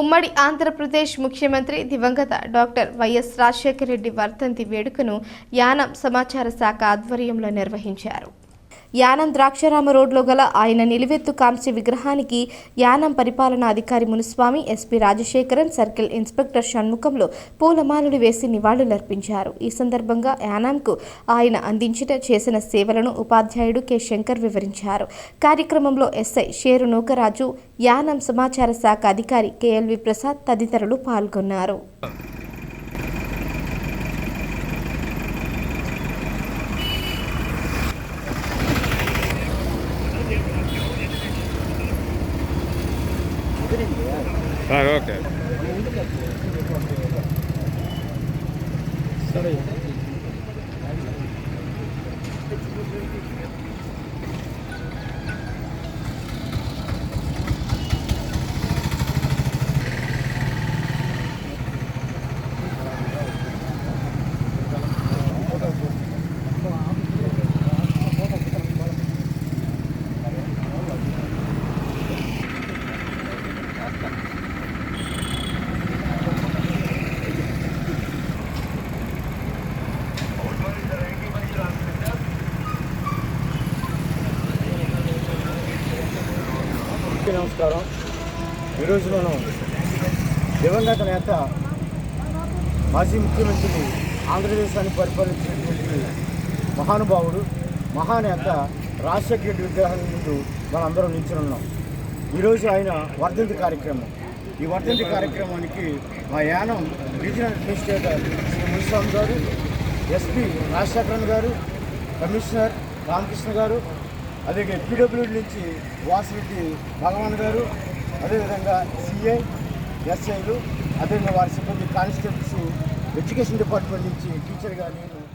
ఉమ్మడి ఆంధ్రప్రదేశ్ ముఖ్యమంత్రి దివంగత డాక్టర్ వైఎస్ రాజశేఖర రెడ్డి వర్ధంతి వేడుకను యానం సమాచార శాఖ ఆధ్వర్యంలో నిర్వహించారు. యానం ద్రాక్షారామ రోడ్లో గల ఆయన నిలువెత్తు కాంస్య విగ్రహానికి యానం పరిపాలనా అధికారి Munuswamy SP Rajasekharan circle inspector షణ్ముఖంలో పూలమాలలు వేసి నివాళులర్పించారు. ఈ సందర్భంగా యానాంకు ఆయన అందించిన చేసిన సేవలను ఉపాధ్యాయుడు కె. శంకర్ వివరించారు. కార్యక్రమంలో ఎస్ఐ షేరు నూకరాజు యానం సమాచార శాఖ అధికారి కెఎల్వి ప్రసాద్ తదితరులు పాల్గొన్నారు. Ah, okay. నమస్కారం. ఈరోజు మనం దివంగత నేత మాజీ ముఖ్యమంత్రి ఆంధ్రదేశాన్ని పరిపాలించినటువంటి మహానుభావుడు మహానేత రాజశేఖర రెడ్డి విగ్రహం ముందు మనందరం నిల్చుని ఉన్నాం. ఈరోజు ఆయన వర్ధంతి కార్యక్రమం. ఈ వర్ధంతి కార్యక్రమానికి మా యానం రీజనల్ అడ్మినిస్ట్రేటర్ శ్రీ మునిస్వామి గారు ఎస్పీ రాజశేఖరన్ గారు కమిషనర్ రామకృష్ణ గారు అలాగే పీడబ్ల్యూడి నుంచి వాసిరెడ్డి భగవాన్ గారు అదేవిధంగా సిఐ ఎస్ఐలు అదేవిధంగా వారి సిబ్బంది కానిస్టేబుల్స్ ఎడ్యుకేషన్ డిపార్ట్మెంట్ నుంచి టీచర్గా నేను